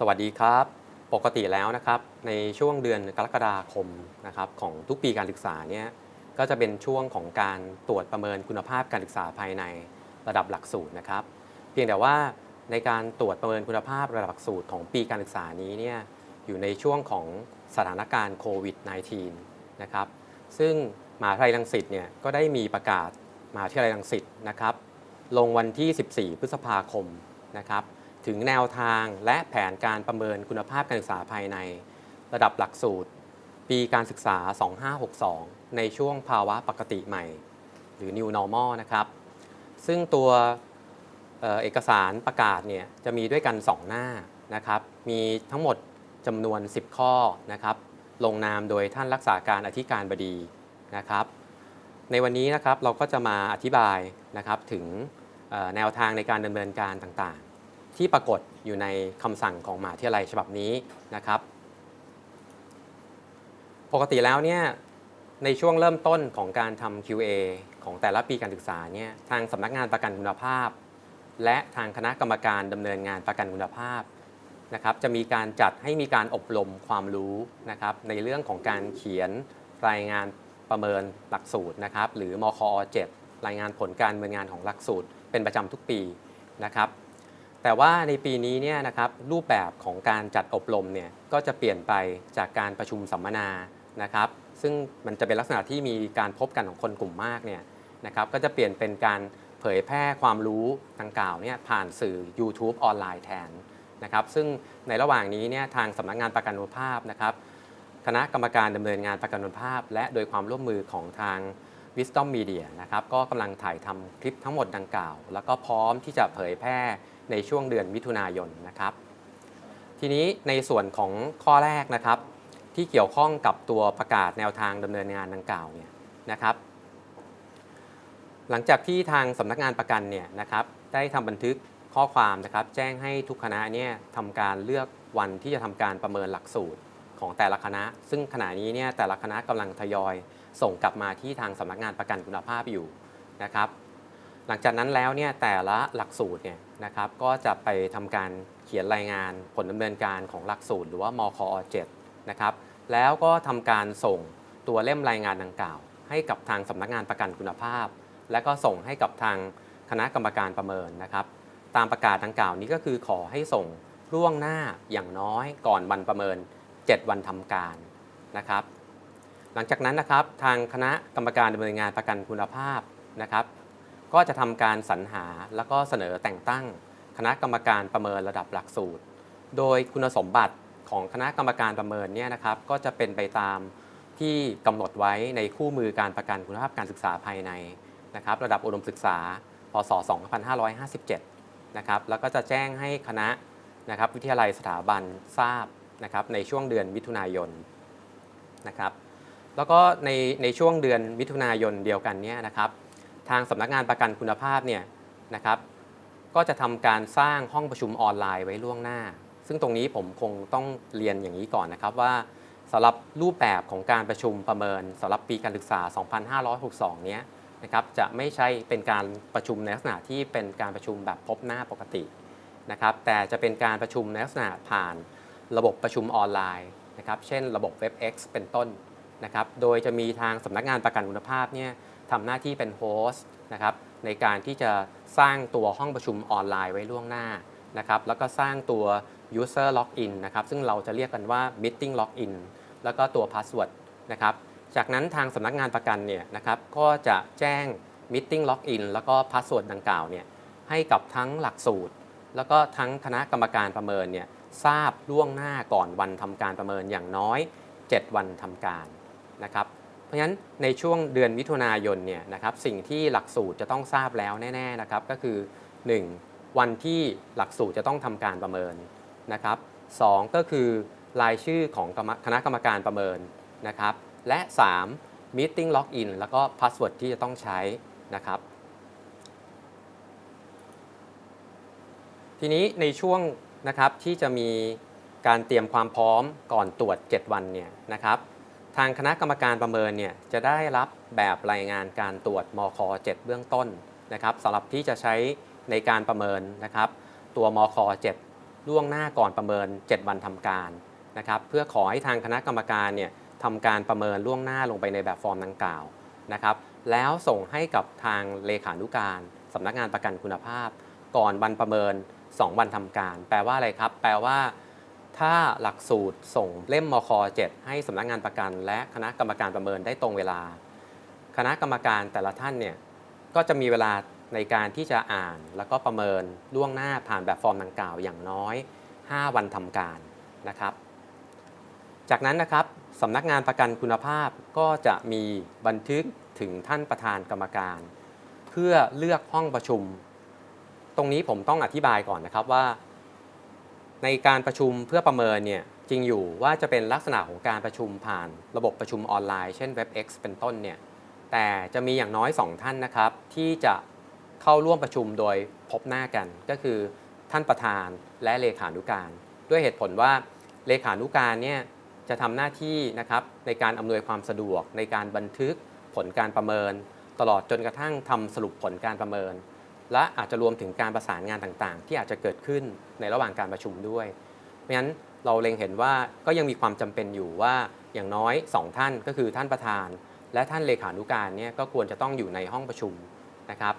สวัสดีครับ ปกติแล้วนะครับในช่วงเดือนกรกฎาคมนะครับของทุกปีการศึกษาเนี่ยก็จะเป็นช่วงของการตรวจประเมินคุณภาพการศึกษาภายในระดับหลักสูตรนะครับ เพียงแต่ว่าในการตรวจประเมินคุณภาพระดับหลักสูตรของปีการศึกษานี้เนี่ยอยู่ในช่วงของสถานการณ์โควิด -19 นะครับซึ่งมหาวิทยาลัยรังสิตเนี่ยก็ได้มีประกาศมหาวิทยาลัยรังสิตนะครับลงวันที่ 14 พฤษภาคมนะครับ ถึงแนวทางและแผนการประเมินคุณภาพการศึกษาภายใน ระดับหลักสูตร ปีการศึกษา 2562 ในช่วงภาวะปกติใหม่ หรือ New Normal นะครับ ซึ่งตัวเอกสารประกาศเนี่ยจะมีด้วยกัน 2 หน้านะครับ มีทั้งหมดจำนวน 10 ข้อนะครับ ลงนามโดยท่านรักษาการอธิการบดีนะครับ ในวันนี้นะครับเราก็จะมาอธิบายนะครับถึงแนวทางในการดำเนินการต่าง ที่ปรากฏอยู่ในคำสั่งของมหาวิทยาลัยฉบับนี้นะครับ ปกติแล้วเนี่ยในช่วงเริ่มต้นของการทำ QA ของแต่ละปีการศึกษาเนี่ยทางสำนักงานประกันคุณภาพ และทางคณะกรรมการดำเนินงานประกันคุณภาพนะครับ จะมีการจัดให้มีการอบรมความรู้นะครับ ในเรื่องของการเขียนรายงานประเมินหลักสูตรนะครับ หรือมคอ7รายงานผลการดำเนินงานของหลักสูตร เป็นประจำทุกปีนะครับ แต่ว่าในปีนี้เนี่ยนะครับรูปแบบของการจัดอบรมเนี่ยก็จะเปลี่ยนไปจากการประชุมสัมมนานะครับ ซึ่งมันจะเป็นลักษณะที่มีการพบกันของคนกลุ่มมากเนี่ยนะครับก็จะเปลี่ยนเป็นการเผยแพร่ความรู้ดังกล่าวเนี่ยผ่านสื่อ YouTube ออนไลน์แทนนะครับ ซึ่งในระหว่างนี้เนี่ยทางสำนักงานประกันคุณภาพนะครับ คณะกรรมการดำเนินงานประกันคุณภาพ และโดยความร่วมมือของทาง Wisdom Media นะครับก็กำลังถ่ายทำคลิปทั้งหมดดังกล่าว แล้วก็พร้อมที่จะเผยแพร่ ในช่วงเดือนมิถุนายนนะครับ ทีนี้ในส่วนของข้อแรกนะครับ ที่เกี่ยวข้องกับตัวประกาศแนวทางดำเนินงานดังกล่าวเนี่ยนะครับ หลังจากที่ทางสำนักงานประกันเนี่ยนะครับ ได้ทำบันทึกข้อความนะครับ แจ้งให้ทุกคณะเนี่ยทำการเลือกวันที่จะทำการประเมินหลักสูตรของแต่ละคณะ ซึ่งขณะนี้เนี่ยแต่ละคณะกำลังทยอยส่งกลับมาที่ทางสำนักงานประกันคุณภาพอยู่นะครับ หลังจากนั้นแล้วเนี่ยแต่ละหลักสูตรเนี่ยนะครับก็จะไปทำการเขียนรายงานผลดำเนินการของหลักสูตร หรือว่ามคอ7นะครับแล้วก็ทำการส่งตัวเล่มรายงานดังกล่าว ให้กับทางสำนักงานประกันคุณภาพ และก็ส่งให้กับทางคณะกรรมการประเมินนะครับ ตามประกาศดังกล่าวนี้ก็คือขอให้ส่งล่วงหน้าอย่างน้อยก่อนวันประเมิน 7 วันทำการนะครับ หลังจากนั้นนะครับทางคณะกรรมการดำเนินงานประกันคุณภาพนะครับ ก็จะทำการสรรหาแล้วก็เสนอแต่งตั้ง คณะกรรมการประเมินระดับหลักสูตร โดยคุณสมบัติของคณะกรรมการประเมินเนี่ยนะครับก็จะเป็นไปตามที่กำหนดไว้ในคู่มือการประกันคุณภาพการศึกษาภายในนะครับระดับอุดมศึกษา พศ 2557 นะครับแล้วก็จะแจ้งให้คณะนะครับวิทยาลัยสถาบันทราบนะครับในช่วงเดือนมิถุนายนนะครับแล้วก็ในในช่วงเดือนมิถุนายนเดียวกันเนี่ยนะครับ ทางสำนักงานประกันคุณภาพเนี่ยนะครับก็จะทำการสร้างห้องประชุมออนไลน์ไว้ล่วงหน้า ซึ่งตรงนี้ผมคงต้องเรียนอย่างนี้ก่อนนะครับว่าสำหรับรูปแบบของการประชุมประเมินสำหรับปีการศึกษา 2562 เนี้ยนะครับจะไม่ใช่เป็นการประชุมในลักษณะที่เป็นการประชุมแบบพบหน้าปกตินะครับแต่จะเป็นการประชุมในลักษณะผ่านระบบประชุมออนไลน์นะครับเช่นระบบ WebEx เป็นต้นนะครับโดยจะมีทางสำนักงานประกันคุณภาพเนี่ย ทำหน้าที่เป็นโฮสต์นะครับในการที่จะสร้างตัวห้องประชุมออนไลน์ไว้ล่วงหน้านะครับแล้วก็สร้างตัว user login นะครับซึ่งเราจะเรียกกันว่า meeting login แล้วก็ตัว password นะครับจากนั้นทางสำนักงานประกันเนี่ยนะครับก็จะแจ้ง meeting login แล้วก็ password ดังกล่าวเนี่ยให้กับทั้งหลักสูตร แล้วก็ทั้งคณะกรรมการประเมินเนี่ยทราบล่วงหน้าก่อนวันทำการประเมินอย่างน้อย 7 วันทำการนะครับ เพราะฉะนั้นในช่วงเดือนมิถุนายนเนี่ยนะครับสิ่งที่หลักสูตรจะต้องทราบแล้วแน่ๆนะครับก็คือ 1. วันที่หลักสูตรจะต้องทำการประเมินนะครับสองก็คือรายชื่อของคณะกรรมการประเมินนะครับและ 3. meeting login แล้วก็ password ที่จะต้องใช้นะครับทีนี้ในช่วงนะครับที่จะมีการเตรียมความพร้อมก่อนตรวจ 7 วันเนี่ยนะครับ ทางคณะกรรมการประเมินเนี่ยจะได้รับแบบรายงานการตรวจมค7เบื้องต้นนะครับสำหรับที่จะใช้ในการประเมินนะครับตัวมค7ล่วงหน้าก่อนประเมิน 7 วันทำการนะครับเพื่อขอให้ทางคณะกรรมการเนี่ยทำการประเมินล่วงหน้าลงไปในแบบฟอร์มดังกล่าวนะครับแล้วส่งให้กับทางเลขานุการสำนักงานประกันคุณภาพ ก่อนวันประเมิน 2 วันทำการ แปลว่าอะไรครับ แปลว่า ถ้าหลักสูตรส่งเล่มมค7ให้สำนักงานประกัน และคณะกรรมการประเมินได้ตรงเวลา คณะกรรมการแต่ละท่านเนี่ยก็จะมีเวลาในการที่จะอ่านแล้วก็ประเมินล่วงหน้าผ่านแบบฟอร์มดังกล่าวอย่างน้อย 5 วันทำการนะครับ จากนั้นนะครับสำนักงานประกันคุณภาพก็จะมีบันทึกถึงท่านประธานกรรมการ เพื่อเลือกห้องประชุม ตรงนี้ผมต้องอธิบายก่อนนะครับว่า ในการประชุมเพื่อประเมินเนี่ยจริงอยู่ว่าจะเป็นลักษณะของการประชุมผ่านระบบประชุมออนไลน์ เช่น WebEx เป็นต้นเนี่ยแต่จะมีอย่างน้อย 2 ท่านนะครับ ที่จะเข้าร่วมประชุมโดยพบหน้ากัน ก็คือท่านประธานและเลขานุการ ด้วยเหตุผลว่าเลขานุการเนี่ยจะทำหน้าที่นะครับในการอำนวยความสะดวกในการบันทึกผลการประเมิน ตลอดจนกระทั่งทำสรุปผลการประเมิน และอาจจะรวมถึงการประสานงานต่างๆ ที่อาจจะเกิดขึ้นในระหว่างการประชุมด้วยเพราะฉะนั้นเราเล็งเห็นว่าก็ยังมีความจำเป็นอยู่ว่าอย่างน้อย 2 ท่านก็คือท่านประธาน และท่านเลขานุการเนี่ยก็ควรจะต้องอยู่ในห้องประชุมนะครับ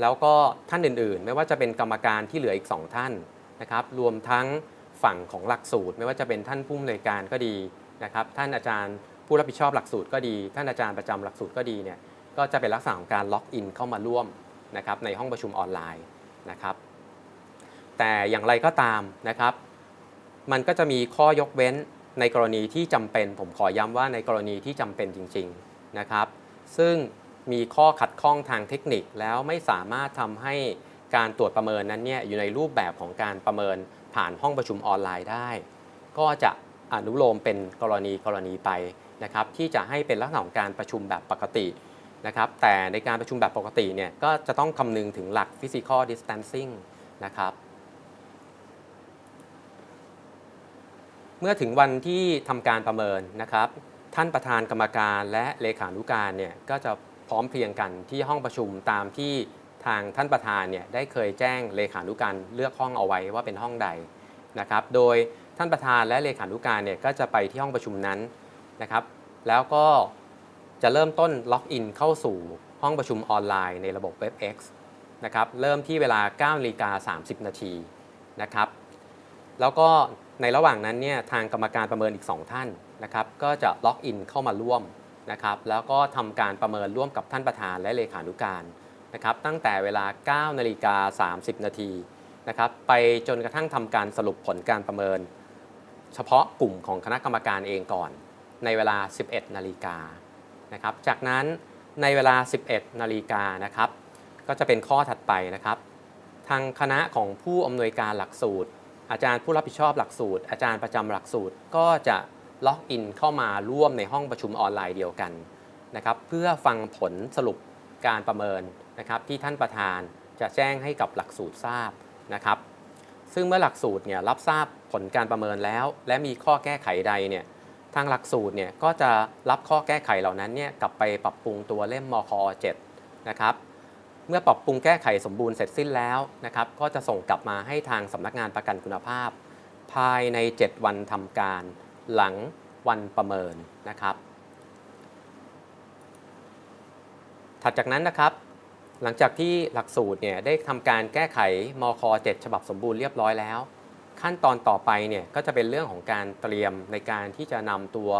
แล้วก็ท่านอื่นๆ ไม่ว่าจะเป็นกรรมการที่เหลืออีก 2 ท่านนะครับรวมทั้งฝั่งของหลักสูตร ไม่ว่าจะเป็นท่านผู้อำนวยการก็ดีนะครับ ท่านอาจารย์ผู้รับผิดชอบหลักสูตรก็ดี ท่านอาจารย์ประจำหลักสูตรก็ดีเนี่ยก็จะเป็นลักษณะของการล็อกอินเข้ามาร่วม นะครับในห้องประชุมออนไลน์นะครับ แต่อย่างไรก็ตามนะครับ มันก็จะมีข้อยกเว้นในกรณีที่จำเป็น ผมขอย้ำว่าในกรณีที่จำเป็นจริงๆนะครับ ซึ่งมีข้อขัดข้องทางเทคนิคแล้วไม่สามารถทำให้การตรวจประเมินนั้นเนี่ยอยู่ในรูปแบบของการประเมินผ่านห้องประชุมออนไลน์ได้ ก็จะอนุโลมเป็นกรณีกรณีไปนะครับ ที่จะให้เป็นลักษณะของการประชุมแบบปกติ นะครับแต่ในการประชุมแบบปกติเนี่ยก็จะต้องคำนึงถึงหลัก physical distancing นะครับเมื่อถึงวันที่ทำการประเมินนะครับ ท่านประธานกรรมการและเลขานุการเนี่ยก็จะพร้อมเพรียงกันที่ห้องประชุมตามที่ทางท่านประธานเนี่ยได้เคยแจ้งเลขานุการเลือกห้องเอาไว้ว่าเป็นห้องใดนะครับ โดยท่านประธานและเลขานุการเนี่ยก็จะไปที่ห้องประชุมนั้นนะครับ แล้วก็ จะเริ่มต้นล็อกอินเข้าสู่ห้องประชุมออนไลน์ในระบบ WebEx นะครับเริ่มที่เวลา9นาฬิกา30 นาทีนะครับแล้วก็ในระหว่างนั้นเนี่ยทางกรรมการประเมินอีก 2 ท่านนะครับก็จะล็อกอินเข้ามาร่วมนะครับแล้วก็ทำการประเมินร่วมกับท่านประธานและเลขานุการนะครับตั้งแต่เวลา9นาฬิกา30 นาทีนะครับไปจนกระทั่งทำการสรุปผลการประเมิน เฉพาะกลุ่มของคณะกรรมการเองก่อน ในเวลา 11 นาฬิกา นะครับ จากนั้นในเวลา 11 นาฬิกานะครับ ก็จะเป็นข้อถัดไปนะครับ ทางคณะของผู้อำนวยการหลักสูตร อาจารย์ผู้รับผิดชอบหลักสูตร อาจารย์ประจำหลักสูตรก็จะล็อกอินเข้ามาร่วมในห้องประชุมออนไลน์เดียวกันนะครับ เพื่อฟังผลสรุปการประเมินนะครับ ที่ท่านประธานจะแจ้งให้กับหลักสูตรทราบนะครับ ซึ่งเมื่อหลักสูตรเนี่ยรับทราบผลการประเมินแล้ว และมีข้อแก้ไขใดเนี่ย ทางหลักสูตรเนี่ยก็จะรับข้อแก้ไขเหล่านั้นเนี่ยกลับไปปรับปรุงตัวเล่มมคอ7นะครับเมื่อปรับปรุงแก้ไขสมบูรณ์เสร็จสิ้นแล้วนะครับก็จะส่งกลับมาให้ทางสำนักงานประกันคุณภาพ ภายใน 7 วันทำการหลังวันประเมินนะครับ ถัดจากนั้นนะครับ หลังจากที่หลักสูตรเนี่ยได้ทำการแก้ไขมค7ฉบับสมบูรณ์เรียบร้อยแล้ว ขั้นตอนต่อไปเนี่ยก็จะเป็นเรื่องของการเตรียมในการที่จะนำตัว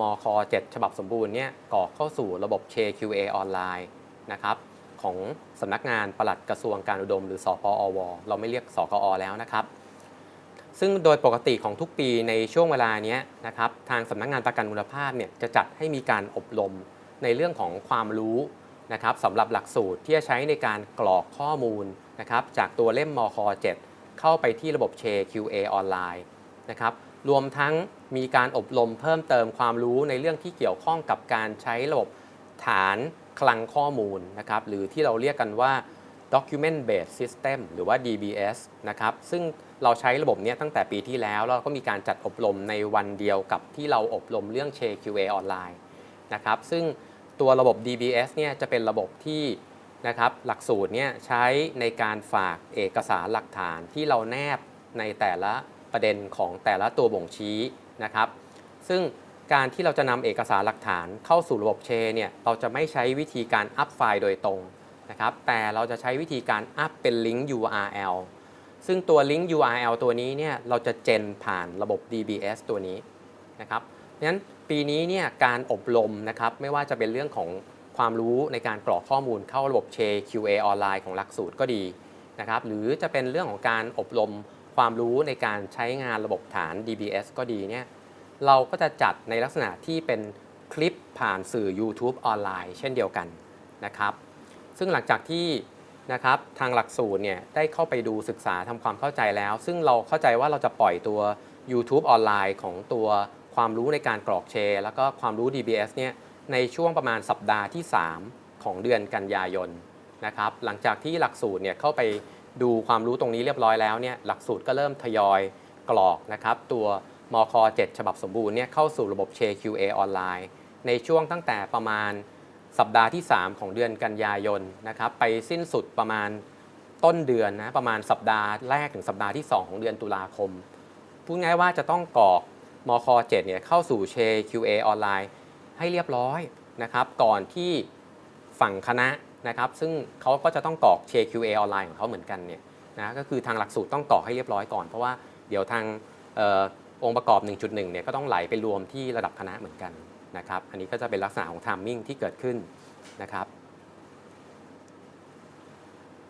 มค7ฉบับสมบูรณ์เนี่ยกรอกเข้าสู่ระบบ KQA ออนไลน์นะครับของสำนักงานปลัดกระทรวงการอุดม หรือสปอว เราไม่เรียกสกอแล้วนะครับ ซึ่งโดยปกติของทุกปีในช่วงเวลานี้นะครับทางสำนักงานประกันคุณภาพเนี่ยจะจัดให้มีการอบรมในเรื่องของความรู้นะครับสำหรับหลักสูตรที่จะใช้ในการกรอกข้อมูลนะครับจากตัวเล่มมค7 เข้าไปที่ระบบ KQA ออนไลน์นะครับรวมทั้งมีการอบรมเพิ่มเติมความรู้ในเรื่องที่เกี่ยวข้องกับการใช้ระบบฐานคลังข้อมูลนะครับหรือที่เราเรียกกันว่า Document Based System หรือว่า DBS นะครับซึ่งเราใช้ระบบเนี้ยตั้งแต่ปีที่แล้วแล้วก็มีการจัดอบรมในวันเดียวกับที่เราอบรมเรื่อง KQA ออนไลน์นะครับซึ่งตัวระบบ DBS เนี่ยจะเป็นระบบที่ นะครับหลักสูตรเนี่ยใช้ในการฝากเอกสารหลักฐานที่เราแนบในแต่ละประเด็นของแต่ละตัวบ่งชี้นะครับ ซึ่งการที่เราจะนำเอกสารหลักฐานเข้าสู่ระบบเชเนี่ยเราจะไม่ใช้วิธีการอัพไฟล์โดยตรงนะครับแต่เราจะใช้วิธีการอัพเป็นลิงก์ URL ซึ่งตัวลิงก์ URL ตัวนี้เนี่ยเราจะเจนผ่านระบบ DBS ตัวนี้นะครับเพราะฉะนั้นปีนี้เนี่ยการอบรมนะครับไม่ว่าจะเป็นเรื่องของ ความรู้ในการกรอกข้อมูลเข้าระบบเช QA ออนไลน์ของหลักสูตรก็ดีนะครับหรือจะเป็นเรื่องของการอบรมความรู้ในการใช้งานระบบฐาน DBS ก็ดีเนี่ยเราก็จะจัดในลักษณะที่เป็นคลิปผ่านสื่อ YouTube ออนไลน์ เช่นเดียวกันนะครับ ซึ่งหลังจากที่นะครับทางหลักสูตรเนี่ยได้เข้าไปดูศึกษาทำความเข้าใจแล้ว ซึ่งเราเข้าใจว่าเราจะปล่อยตัว YouTube ออนไลน์ของตัวความรู้ในการกรอกแชแล้วก็ความรู้ DBS เนี่ย ในช่วงประมาณสัปดาห์ที่ 3 ของเดือนกันยายนนะครับหลังจากที่หลักสูตรเนี่ยเข้าไปดูความรู้ตรงนี้เรียบร้อยแล้วเนี่ยหลักสูตรก็เริ่มทยอยกรอกนะครับตัวมค7ฉบับสมบูรณ์เนี่ยเข้าสู่ระบบ QA ออนไลน์ในช่วงตั้งแต่ประมาณสัปดาห์ที่ 3 ของเดือนกันยายนนะครับไปสิ้นสุดประมาณต้นเดือนนะประมาณสัปดาห์แรกถึงสัปดาห์ที่ 2 ของเดือนตุลาคมพูดง่ายว่าจะต้องกรอกมค7เนี่ยเข้าสู่เช QA ออนไลน์ ให้เรียบร้อยนะครับก่อนที่ฝั่งคณะนะครับซึ่งเขาก็จะต้องกรอกเช QA ออนไลน์ของเขาเหมือนกันเนี่ยนะก็คือทางหลักสูตรต้องกรอกให้เรียบร้อยก่อน เพราะว่าเดี๋ยวทางออองค์ประกอบ 1.1เนี่ยก็ต้องไหลไปรวมที่ระดับคณะเหมือนกันนะครับอันนี้ก็จะเป็นลักษณะของท m มิ่งที่เกิดขึ้นนะครับ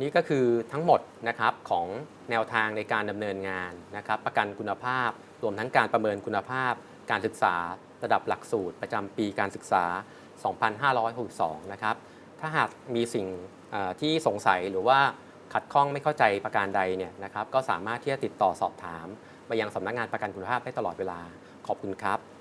นี่ก็คือทั้งหมดนะครับของแนวทางในการดำเนินงานนะครับประกันคุณภาพ รวมทั้งการประเมินคุณภาพ การศึกษาระดับหลักสูตรประจำปีการศึกษา 2562 นะครับ ถ้าหากมีสิ่งที่สงสัยหรือว่าขัดข้องไม่เข้าใจประการใดเนี่ยนะครับ ก็สามารถที่จะติดต่อสอบถาม ไปยังสำนักงานประกันคุณภาพได้ตลอดเวลา ขอบคุณครับ